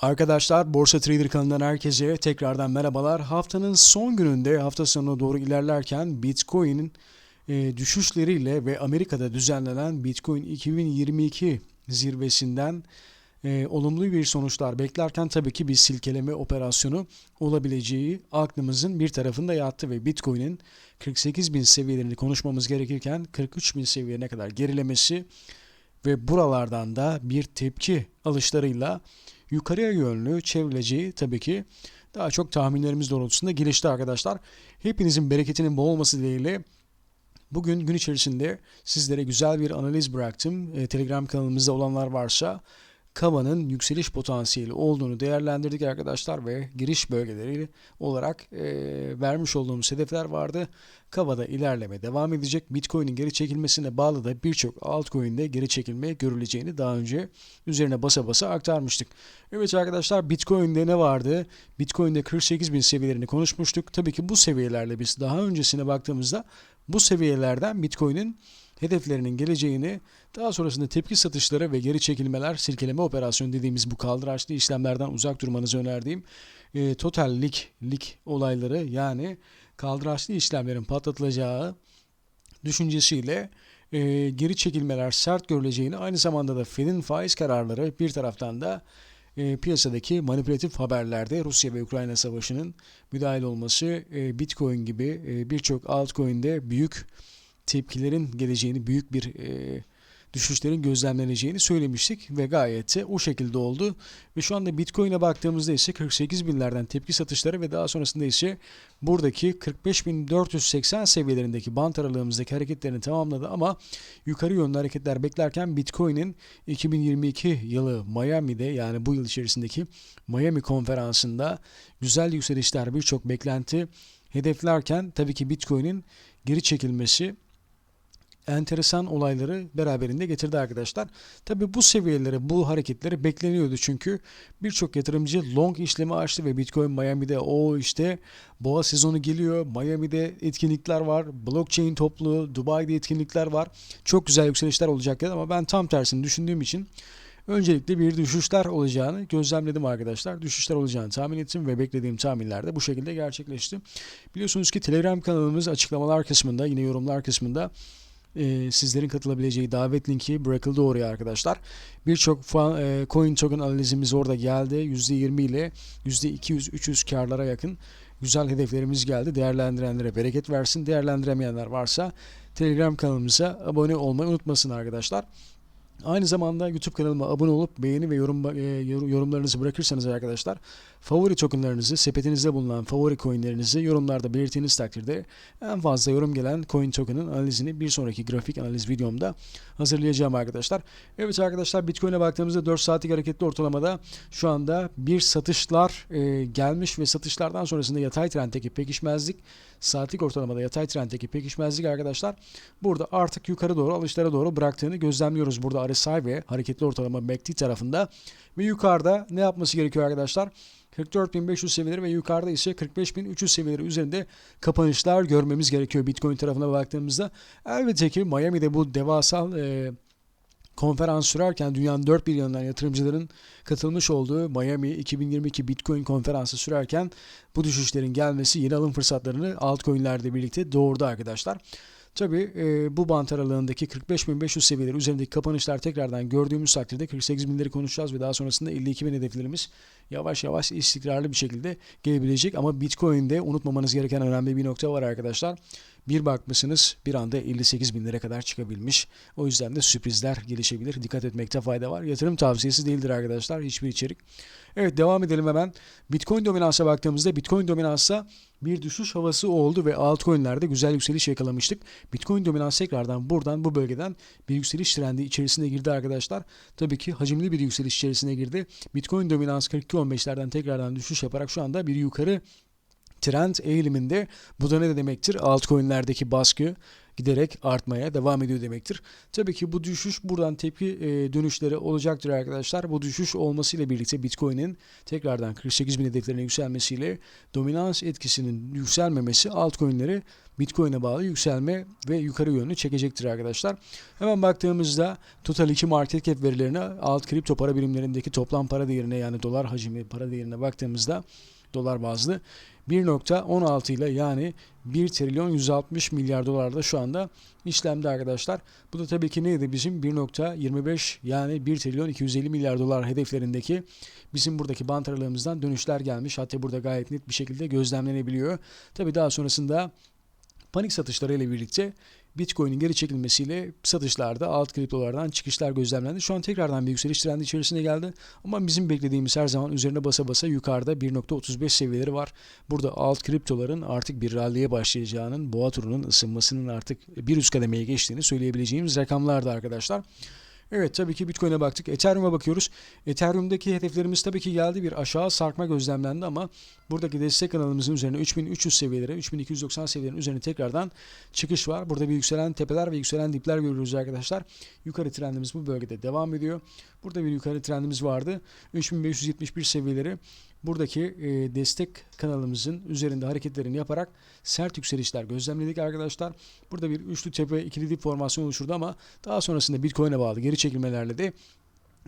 Arkadaşlar Borsa Trader kanalından herkese tekrardan merhabalar. Haftanın son gününde hafta sonuna doğru ilerlerken Bitcoin'in e, düşüşleriyle ve Amerika'da düzenlenen Bitcoin 2022 zirvesinden e, olumlu bir sonuçlar beklerken tabii ki bir silkeleme operasyonu olabileceği aklımızın bir tarafında yattı ve Bitcoin'in 48 bin seviyelerini konuşmamız gerekirken 43 bin seviyene kadar gerilemesi ve buralardan da bir tepki alışlarıyla yukarıya yönlü çevrileceği tabii ki daha çok tahminlerimiz doğrultusunda gelişti arkadaşlar. Hepinizin bereketinin bol olması dileğiyle bugün gün içerisinde sizlere güzel bir analiz bıraktım. E, Telegram kanalımızda olanlar varsa Kava'nın yükseliş potansiyeli olduğunu değerlendirdik arkadaşlar ve giriş bölgeleri olarak e, vermiş olduğumuz hedefler vardı. Kava'da ilerleme devam edecek. Bitcoin'in geri çekilmesine bağlı da birçok altcoin'de geri çekilme görüleceğini daha önce üzerine basa basa aktarmıştık. Evet arkadaşlar Bitcoin'de ne vardı? Bitcoin'de 48 bin seviyelerini konuşmuştuk. Tabii ki bu seviyelerle biz daha öncesine baktığımızda bu seviyelerden Bitcoin'in hedeflerinin geleceğini, daha sonrasında tepki satışları ve geri çekilmeler, silkeleme operasyonu dediğimiz bu kaldıraçlı işlemlerden uzak durmanızı önerdiğim e, total lik, lik olayları yani kaldıraçlı işlemlerin patlatılacağı düşüncesiyle e, geri çekilmeler sert görüleceğini aynı zamanda da Fed'in faiz kararları bir taraftan da e, piyasadaki manipülatif haberlerde Rusya ve Ukrayna savaşının müdahil olması e, Bitcoin gibi e, birçok altcoin'de büyük tepkilerin geleceğini, büyük bir e, düşüşlerin gözlemleneceğini söylemiştik ve gayet de o şekilde oldu. Ve şu anda Bitcoin'e baktığımızda ise 48 binlerden tepki satışları ve daha sonrasında ise buradaki 45.480 seviyelerindeki bant aralığımızdaki hareketlerini tamamladı ama yukarı yönlü hareketler beklerken Bitcoin'in 2022 yılı Miami'de yani bu yıl içerisindeki Miami konferansında güzel yükselişler birçok beklenti hedeflerken tabii ki Bitcoin'in geri çekilmesi enteresan olayları beraberinde getirdi arkadaşlar. Tabi bu seviyelere, bu hareketleri bekleniyordu çünkü birçok yatırımcı long işlemi açtı ve Bitcoin Miami'de o işte boğa sezonu geliyor. Miami'de etkinlikler var. Blockchain toplu, Dubai'de etkinlikler var. Çok güzel yükselişler olacak ama ben tam tersini düşündüğüm için Öncelikle bir düşüşler olacağını gözlemledim arkadaşlar. Düşüşler olacağını tahmin ettim ve beklediğim tahminler de bu şekilde gerçekleşti. Biliyorsunuz ki Telegram kanalımız açıklamalar kısmında yine yorumlar kısmında e, sizlerin katılabileceği davet linki bırakıldı oraya arkadaşlar. Birçok e, coin token analizimiz orada geldi. %20 ile %200-300 karlara yakın güzel hedeflerimiz geldi. Değerlendirenlere bereket versin. Değerlendiremeyenler varsa Telegram kanalımıza abone olmayı unutmasın arkadaşlar. Aynı zamanda YouTube kanalıma abone olup beğeni ve yorum e, yorumlarınızı bırakırsanız arkadaşlar favori tokenlarınızı, sepetinizde bulunan favori coinlerinizi yorumlarda belirttiğiniz takdirde en fazla yorum gelen coin token'ın analizini bir sonraki grafik analiz videomda hazırlayacağım arkadaşlar. Evet arkadaşlar Bitcoin'e baktığımızda 4 saatlik hareketli ortalamada şu anda bir satışlar e, gelmiş ve satışlardan sonrasında yatay trenddeki pekişmezlik saatlik ortalamada yatay trenddeki pekişmezlik arkadaşlar burada artık yukarı doğru alışlara doğru bıraktığını gözlemliyoruz. Burada RSI ve hareketli ortalama MACD tarafında ve yukarıda ne yapması gerekiyor arkadaşlar? 44.500 seviyeleri ve yukarıda ise 45.300 seviyeleri üzerinde kapanışlar görmemiz gerekiyor Bitcoin tarafına baktığımızda. Elbette ki Miami'de bu devasal e, konferans sürerken dünyanın dört bir yanından yatırımcıların katılmış olduğu Miami 2022 Bitcoin konferansı sürerken bu düşüşlerin gelmesi yeni alım fırsatlarını altcoin'lerde birlikte doğurdu arkadaşlar. Tabi e, bu bant aralığındaki 45.500 seviyeleri üzerindeki kapanışlar tekrardan gördüğümüz takdirde 48.000'leri konuşacağız ve daha sonrasında 52.000 hedeflerimiz yavaş yavaş istikrarlı bir şekilde gelebilecek. Ama Bitcoin'de unutmamanız gereken önemli bir nokta var arkadaşlar. Bir bakmışsınız bir anda 58 bin lira kadar çıkabilmiş. O yüzden de sürprizler gelişebilir. Dikkat etmekte fayda var. Yatırım tavsiyesi değildir arkadaşlar hiçbir içerik. Evet devam edelim hemen. Bitcoin dominansa baktığımızda Bitcoin dominansa bir düşüş havası oldu ve altcoin'lerde güzel yükseliş yakalamıştık. Bitcoin dominans tekrardan buradan bu bölgeden bir yükseliş trendi içerisine girdi arkadaşlar. Tabii ki hacimli bir yükseliş içerisine girdi. Bitcoin dominans 42.15'lerden tekrardan düşüş yaparak şu anda bir yukarı trend eğiliminde. Bu da ne demektir? Altcoin'lerdeki baskı giderek artmaya devam ediyor demektir. Tabii ki bu düşüş buradan tepki e, dönüşleri olacaktır arkadaşlar. Bu düşüş olmasıyla birlikte Bitcoin'in tekrardan 48 bin hedeflerine yükselmesiyle dominans etkisinin yükselmemesi altcoin'leri Bitcoin'e bağlı yükselme ve yukarı yönlü çekecektir arkadaşlar. Hemen baktığımızda Total 2 market cap verilerine alt kripto para birimlerindeki toplam para değerine yani dolar hacmi para değerine baktığımızda dolar bazlı 1.16 ile yani 1 trilyon 160 milyar dolarda şu anda işlemde arkadaşlar. Bu da tabii ki neydi bizim 1.25 yani 1 trilyon 250 milyar dolar hedeflerindeki bizim buradaki bant aralığımızdan dönüşler gelmiş. Hatta burada gayet net bir şekilde gözlemlenebiliyor. Tabii daha sonrasında panik satışları ile birlikte Bitcoin'in geri çekilmesiyle satışlarda alt kriptolardan çıkışlar gözlemlendi. Şu an tekrardan bir yükseliş trendi içerisine geldi. Ama bizim beklediğimiz her zaman üzerine basa basa yukarıda 1.35 seviyeleri var. Burada alt kriptoların artık bir ralliye başlayacağının, boğa turunun ısınmasının artık bir üst kademeye geçtiğini söyleyebileceğimiz rakamlardı arkadaşlar. Evet tabii ki Bitcoin'e baktık. Ethereum'a bakıyoruz. Ethereum'daki hedeflerimiz tabii ki geldi. Bir aşağı sarkma gözlemlendi ama buradaki destek kanalımızın üzerine 3300 seviyelere, 3290 seviyelerin üzerine tekrardan çıkış var. Burada bir yükselen tepeler ve yükselen dipler görüyoruz arkadaşlar. Yukarı trendimiz bu bölgede devam ediyor. Burada bir yukarı trendimiz vardı. 3571 seviyeleri buradaki e, destek kanalımızın üzerinde hareketlerini yaparak sert yükselişler gözlemledik arkadaşlar. Burada bir üçlü tepe ikili dip formasyon oluşturdu ama daha sonrasında Bitcoin'e bağlı geri çekilmelerle de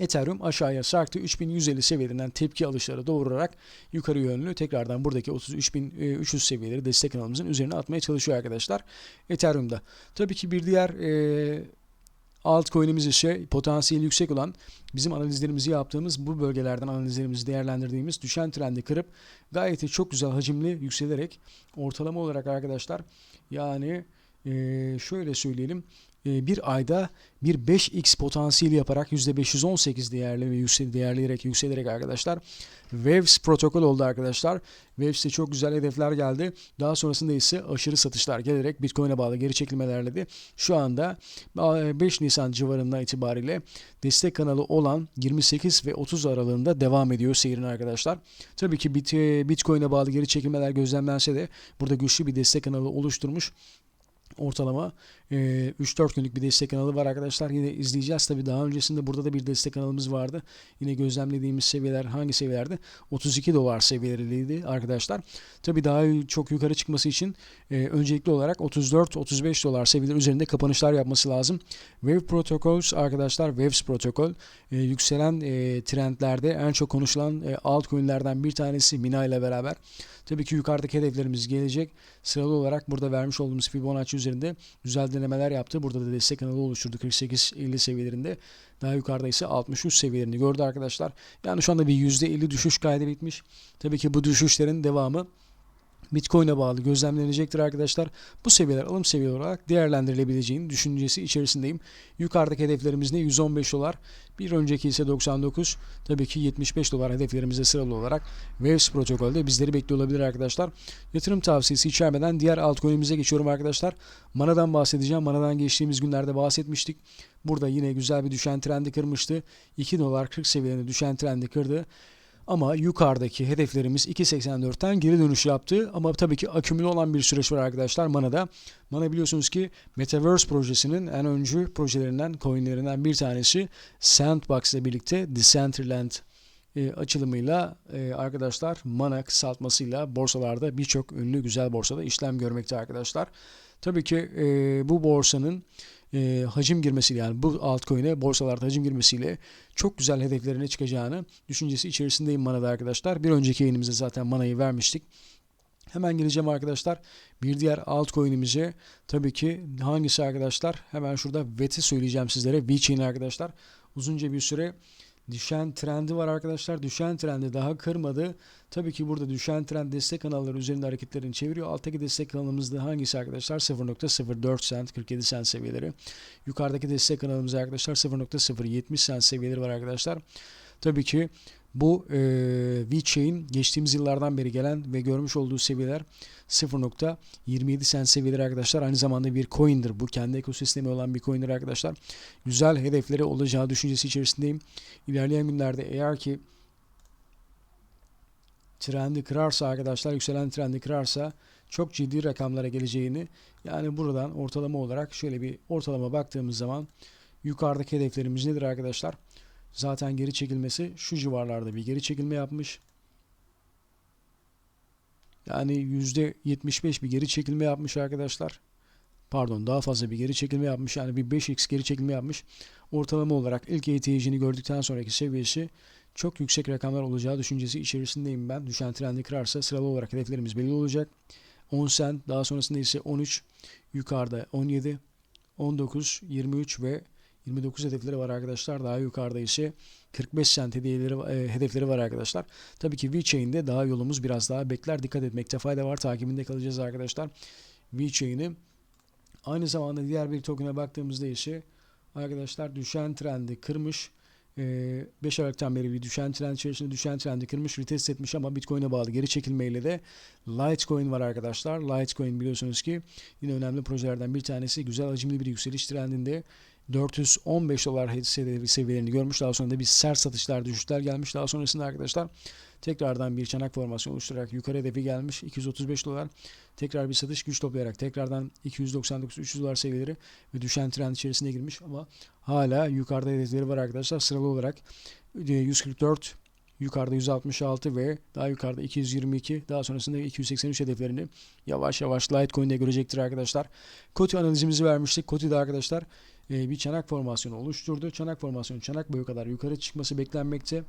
Ethereum aşağıya sarktı. 3150 seviyelerinden tepki alışları doğurarak yukarı yönlü tekrardan buradaki 33300 seviyeleri destek kanalımızın üzerine atmaya çalışıyor arkadaşlar. Ethereum'da. Tabii ki bir diğer e, altcoin'imiz ise potansiyeli yüksek olan bizim analizlerimizi yaptığımız bu bölgelerden analizlerimizi değerlendirdiğimiz düşen trendi kırıp gayet çok güzel hacimli yükselerek ortalama olarak arkadaşlar yani şöyle söyleyelim bir ayda bir 5x potansiyeli yaparak %518 değerli ve yüksel, değerleyerek yükselerek arkadaşlar Waves protokol oldu arkadaşlar. Waves'te çok güzel hedefler geldi. Daha sonrasında ise aşırı satışlar gelerek Bitcoin'e bağlı geri çekilmelerle de şu anda 5 Nisan civarında itibariyle destek kanalı olan 28 ve 30 aralığında devam ediyor seyrin arkadaşlar. Tabii ki Bitcoin'e bağlı geri çekilmeler gözlemlense de burada güçlü bir destek kanalı oluşturmuş ortalama e, 3-4 günlük bir destek kanalı var arkadaşlar. Yine izleyeceğiz. Tabi daha öncesinde burada da bir destek kanalımız vardı. Yine gözlemlediğimiz seviyeler hangi seviyelerde? 32 dolar seviyeleriydi arkadaşlar. Tabi daha çok yukarı çıkması için e, öncelikli olarak 34-35 dolar seviyeler üzerinde kapanışlar yapması lazım. Wave Protocols arkadaşlar Waves protokol e, yükselen e, trendlerde en çok konuşulan e, altcoin'lerden bir tanesi Mina ile beraber. Tabii ki yukarıdaki hedeflerimiz gelecek. Sıralı olarak burada vermiş olduğumuz Fibonacci üzerinde güzel denemeler yaptı. Burada da destek kanalı oluşturdu 48-50 seviyelerinde. Daha yukarıda ise 63 seviyelerini gördü arkadaşlar. Yani şu anda bir %50 düşüş kaydetmiş. Tabii ki bu düşüşlerin devamı Bitcoin'e bağlı gözlemlenecektir arkadaşlar. Bu seviyeler alım seviyeleri olarak değerlendirilebileceğini düşüncesi içerisindeyim. Yukarıdaki hedeflerimiz ne? 115 dolar. Bir önceki ise 99. Tabii ki 75 dolar hedeflerimizde sıralı olarak Waves protokolde bizleri bekliyor olabilir arkadaşlar. Yatırım tavsiyesi içermeden diğer altcoin'imize geçiyorum arkadaşlar. Mana'dan bahsedeceğim. Mana'dan geçtiğimiz günlerde bahsetmiştik. Burada yine güzel bir düşen trendi kırmıştı. 2 dolar 40 seviyelerinde düşen trendi kırdı. Ama yukarıdaki hedeflerimiz 2.84'ten geri dönüş yaptı. Ama tabii ki akümüle olan bir süreç var arkadaşlar Mana'da. Mana biliyorsunuz ki Metaverse projesinin en öncü projelerinden, coinlerinden bir tanesi Sandbox ile birlikte Decentraland e, açılımıyla e, arkadaşlar Mana kısaltmasıyla borsalarda birçok ünlü güzel borsada işlem görmekte arkadaşlar. Tabii ki e, bu borsanın e, hacim girmesiyle yani bu altcoin'e borsalarda hacim girmesiyle çok güzel hedeflerine çıkacağını düşüncesi içerisindeyim Mana'da arkadaşlar. Bir önceki yayınımızda zaten Mana'yı vermiştik. Hemen geleceğim arkadaşlar. Bir diğer altcoin'imize tabii ki hangisi arkadaşlar? Hemen şurada VET'i söyleyeceğim sizlere. VeChain arkadaşlar. Uzunca bir süre düşen trendi var arkadaşlar. Düşen trendi daha kırmadı. Tabii ki burada düşen trend destek kanalları üzerinde hareketlerini çeviriyor. Alttaki destek kanalımızda hangisi arkadaşlar? 0.04 cent 47 cent seviyeleri. Yukarıdaki destek kanalımız arkadaşlar 0.070 cent seviyeleri var arkadaşlar. Tabii ki bu e, VeChain geçtiğimiz yıllardan beri gelen ve görmüş olduğu seviyeler 0.27 cent seviyeleri arkadaşlar. Aynı zamanda bir coin'dir. Bu kendi ekosistemi olan bir coin'dir arkadaşlar. Güzel hedefleri olacağı düşüncesi içerisindeyim. İlerleyen günlerde eğer ki trendi kırarsa arkadaşlar yükselen trendi kırarsa çok ciddi rakamlara geleceğini yani buradan ortalama olarak şöyle bir ortalama baktığımız zaman yukarıdaki hedeflerimiz nedir arkadaşlar? Zaten geri çekilmesi şu civarlarda bir geri çekilme yapmış. Yani %75 bir geri çekilme yapmış arkadaşlar. Pardon daha fazla bir geri çekilme yapmış. Yani bir 5x geri çekilme yapmış. Ortalama olarak ilk ETC'ni gördükten sonraki seviyesi çok yüksek rakamlar olacağı düşüncesi içerisindeyim ben. Düşen trendi kırarsa sıralı olarak hedeflerimiz belli olacak. 10 sen daha sonrasında ise 13 yukarıda 17 19 23 ve 29 hedefleri var arkadaşlar. Daha yukarıda ise 45 sent hediyeleri, e, hedefleri var arkadaşlar. Tabii ki VeChain'de daha yolumuz biraz daha bekler. Dikkat etmekte fayda var. Takibinde kalacağız arkadaşlar. VeChain'i aynı zamanda diğer bir token'a baktığımızda ise arkadaşlar düşen trendi kırmış. 5 Aralık'tan beri bir düşen trend içerisinde düşen trendi kırmış, retest etmiş ama Bitcoin'e bağlı geri çekilmeyle de Litecoin var arkadaşlar. Litecoin biliyorsunuz ki yine önemli projelerden bir tanesi. Güzel hacimli bir yükseliş trendinde 415 dolar seviyelerini görmüş. Daha sonra da bir sert satışlar, düşüşler gelmiş. Daha sonrasında arkadaşlar tekrardan bir çanak formasyon oluşturarak yukarı hedefi gelmiş. 235 dolar. Tekrar bir satış güç toplayarak tekrardan 299-300 dolar seviyeleri ve düşen trend içerisine girmiş ama hala yukarıda hedefleri var arkadaşlar. Sıralı olarak 144 yukarıda 166 ve daha yukarıda 222 daha sonrasında 283 hedeflerini yavaş yavaş Litecoin'de görecektir arkadaşlar. Koti analizimizi vermiştik. Koti'de arkadaşlar bir çanak formasyonu oluşturdu. Çanak formasyonu çanak boyu kadar yukarı çıkması beklenmekte.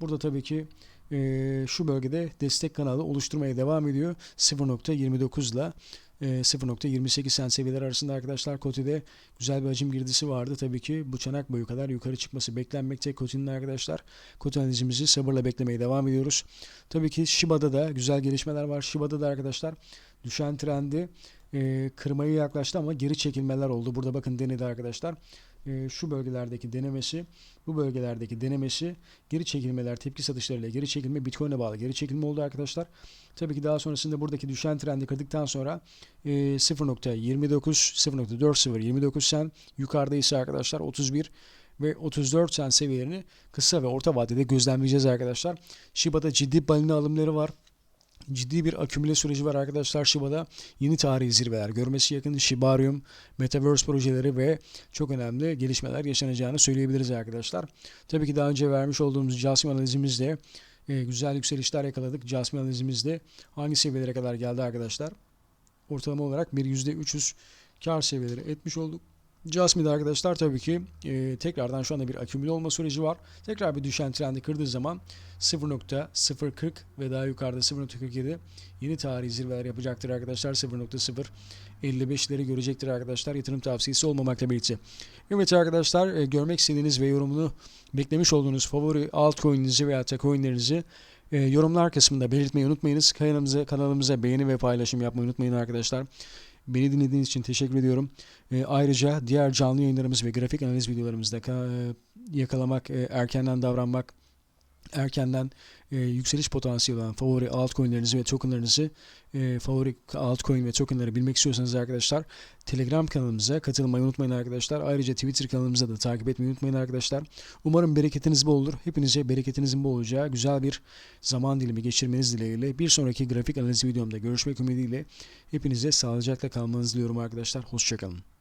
Burada tabii ki e, şu bölgede destek kanalı oluşturmaya devam ediyor. 0.29 ile 0.28 sent seviyeler arasında arkadaşlar Koti'de güzel bir hacim girdisi vardı. Tabii ki bu çanak boyu kadar yukarı çıkması beklenmekte Koti'nin arkadaşlar. Koti analizimizi sabırla beklemeye devam ediyoruz. Tabii ki Shiba'da da güzel gelişmeler var. Shiba'da da arkadaşlar düşen trendi e, kırmaya yaklaştı ama geri çekilmeler oldu. Burada bakın denedi arkadaşlar. E, şu bölgelerdeki denemesi, bu bölgelerdeki denemesi geri çekilmeler, tepki satışlarıyla geri çekilme, Bitcoin'e bağlı geri çekilme oldu arkadaşlar. Tabii ki daha sonrasında buradaki düşen trendi kırdıktan sonra e, 0.29, 0.40, 29 sen yukarıda ise arkadaşlar 31 ve 34 sen seviyelerini kısa ve orta vadede gözlemleyeceğiz arkadaşlar. Shiba'da ciddi balina alımları var ciddi bir akümüle süreci var arkadaşlar Shiba'da. Yeni tarihi zirveler görmesi yakın Shibarium, Metaverse projeleri ve çok önemli gelişmeler yaşanacağını söyleyebiliriz arkadaşlar. Tabii ki daha önce vermiş olduğumuz Jasmine analizimizde e, güzel yükselişler yakaladık. Jasmine analizimizde hangi seviyelere kadar geldi arkadaşlar? Ortalama olarak bir %300 kar seviyeleri etmiş olduk. Jasmine'de arkadaşlar tabii ki e, tekrardan şu anda bir akümüle olma süreci var. Tekrar bir düşen trendi kırdığı zaman 0.040 ve daha yukarıda 0.47 yeni tarihi zirveler yapacaktır arkadaşlar. 0.055'leri görecektir arkadaşlar. Yatırım tavsiyesi olmamakla birlikte. Evet arkadaşlar e, görmek istediğiniz ve yorumunu beklemiş olduğunuz favori altcoin'inizi veya coin'lerinizi e, yorumlar kısmında belirtmeyi unutmayınız. Kanalımıza, kanalımıza beğeni ve paylaşım yapmayı unutmayın arkadaşlar. Beni dinlediğiniz için teşekkür ediyorum. E, ayrıca diğer canlı yayınlarımız ve grafik analiz videolarımızda e, yakalamak, e, erkenden davranmak, erkenden e, yükseliş potansiyeli olan favori altcoin'lerinizi ve tokenlarınızı e, favori altcoin ve tokenları bilmek istiyorsanız arkadaşlar Telegram kanalımıza katılmayı unutmayın arkadaşlar. Ayrıca Twitter kanalımıza da takip etmeyi unutmayın arkadaşlar. Umarım bereketiniz bol olur. Hepinize bereketinizin bol olacağı güzel bir zaman dilimi geçirmeniz dileğiyle bir sonraki grafik analiz videomda görüşmek ümidiyle hepinize sağlıcakla kalmanızı diliyorum arkadaşlar. Hoşçakalın.